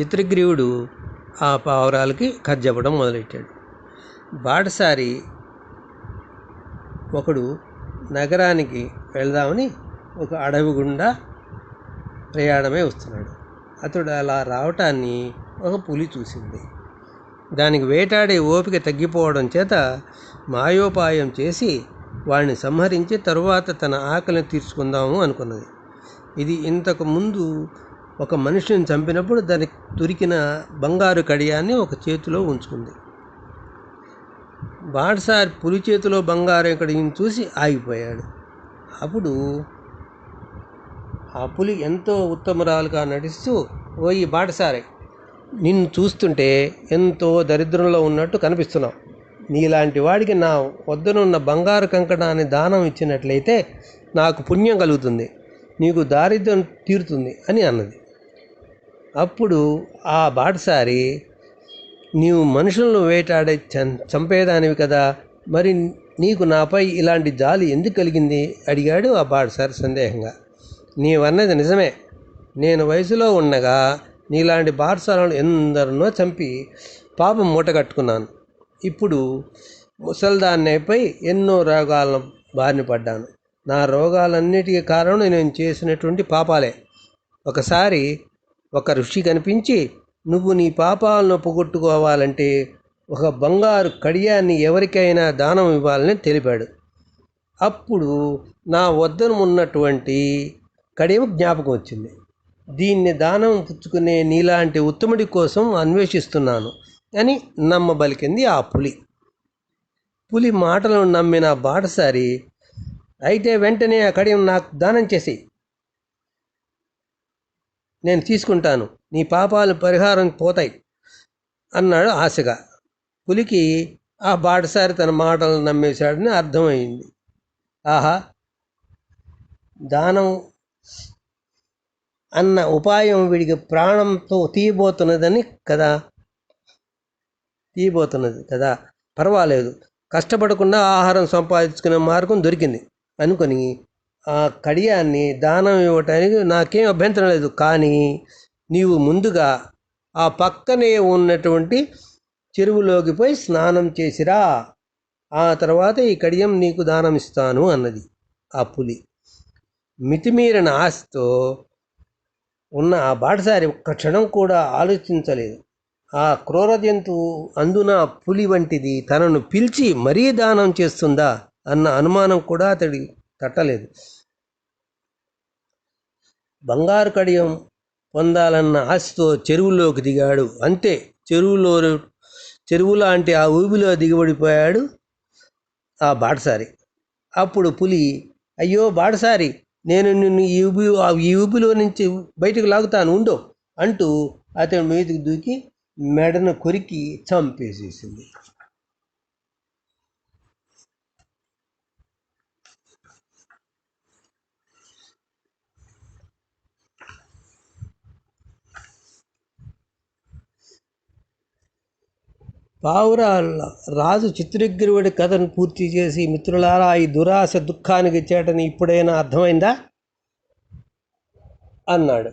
చిత్రగ్రీవుడు ఆ పావురాలకి కథ చెప్పడం మొదలెట్టాడు. బాటసారి ఒకడు నగరానికి వెళ్దామని ఒక అడవి గుండా ప్రయాణమై వస్తున్నాడు. అతడు అలా రావటాన్ని ఒక పులి చూసింది. దానికి వేటాడే ఓపిక తగ్గిపోవడం చేత మాయోపాయం చేసి వాడిని సంహరించి తరువాత తన ఆకలిని తీర్చుకుందాము అనుకున్నది. ఇది ఇంతకు ముందు ఒక మనిషిని చంపినప్పుడు దానికి దొరికిన బంగారు కడియాన్ని ఒక చేతిలో ఉంచుకుంది. బాటసారి పులి చేతిలో బంగారం కడిగిని చూసి ఆగిపోయాడు. అప్పుడు ఆ పులి ఎంతో ఉత్తమరాలుగా నటిస్తూ ఓ ఈ బాటసారే నిన్ను చూస్తుంటే ఎంతో దరిద్రంలో ఉన్నట్టు కనిపిస్తున్నావు. నీలాంటి వాడికి నా వద్దనున్న బంగారు కంకణాన్ని దానం ఇచ్చినట్లయితే నాకు పుణ్యం కలుగుతుంది. నీకు దారిద్ర్యం తీరుతుంది అని అన్నది. అప్పుడు ఆ బాటసారి నీవు మనుషులను వేటాడే చం చంపేదానివి కదా మరి నీకు నాపై ఇలాంటి జాలి ఎందుకు కలిగింది? అడిగాడు ఆ బాటసారి సందేహంగా. నీవన్నది నిజమే. నేను వయసులో ఉండగా నీలాంటి బాటసాలను ఎందరినో చంపి పాపం మూట కట్టుకున్నాను. ఇప్పుడు ముసల్దాన్నైపై ఎన్నో రోగాలను బారిన పడ్డాను. నా రోగాలన్నిటికీ కారణం నేను చేసినటువంటి పాపాలే. ఒకసారి ఒక ఋషి కనిపించి నువ్వు నీ పాపాలను పోగొట్టుకోవాలంటే ఒక బంగారు కడియాన్ని ఎవరికైనా దానం ఇవ్వాలని తెలిపాడు. అప్పుడు నా వద్దన ఉన్నటువంటి కడియం జ్ఞాపకం వచ్చింది. దీన్ని దానం పుచ్చుకునే నీలాంటి ఉత్తముడి కోసం అన్వేషిస్తున్నాను అని నమ్మబలికింది ఆ పులి. పులి మాటలను నమ్మిన బాటసారి అయితే వెంటనే ఆ కడియం నాకు దానం చేసి నేను తీసుకుంటాను నీ పాపాలు పరిహారం పోతాయి అన్నాడు ఆశగా. పులికి ఆ బాటసారి తన మాటలను నమ్మేశాడని అర్థమైంది. ఆహా దానం అన్న ఉపాయం వీడికి ప్రాణంతో తీయబోతున్నదని కదా. తీయబోతున్నది కదా. పర్వాలేదు. కష్టపడకుండా ఆహారం సంపాదించుకునే మార్గం దొరికింది అనుకొని ఆ కడియాన్ని దానం ఇవ్వటానికి నాకేం అభ్యంతరం లేదు. కానీ నీవు ముందుగా ఆ పక్కనే ఉన్నటువంటి చెరువులోకి పోయి స్నానం చేసిరా. ఆ తర్వాత ఈ కడియం నీకు దానం ఇస్తాను అన్నది ఆ పులి. మితిమీరిన ఆశతో ఉన్న ఆ బాటసారి ఒక్క క్షణం కూడా ఆలోచించలేదు. ఆ క్రూర జంతువు అందున పులి వంటిది తనను పిలిచి మరీ దానం చేస్తుందా అన్న అనుమానం కూడా అతడి తట్టలేదు. బంగారు కడియం పొందాలన్న ఆశతో చెరువులోకి దిగాడు. అంతే చెరువులో చెరువు లాంటి ఆ ఊబిలో దిగబడిపోయాడు ఆ బాటసారి. అప్పుడు పులి అయ్యో బాటసారి నేను నిన్ను ఈ ఊబి ఈ ఊబిలో నుంచి బయటకు లాగుతాను ఉండో అంటూ అతని మీదకి దూకి మెడను కొరికి చంపేసేసింది. పావురాల రాజు చిత్రగ్రీవుడి కథను పూర్తి చేసి మిత్రులారా ఈ దురాశ దుఃఖానికి చేటని ఇప్పుడైనా అర్థమైందా? అన్నాడు.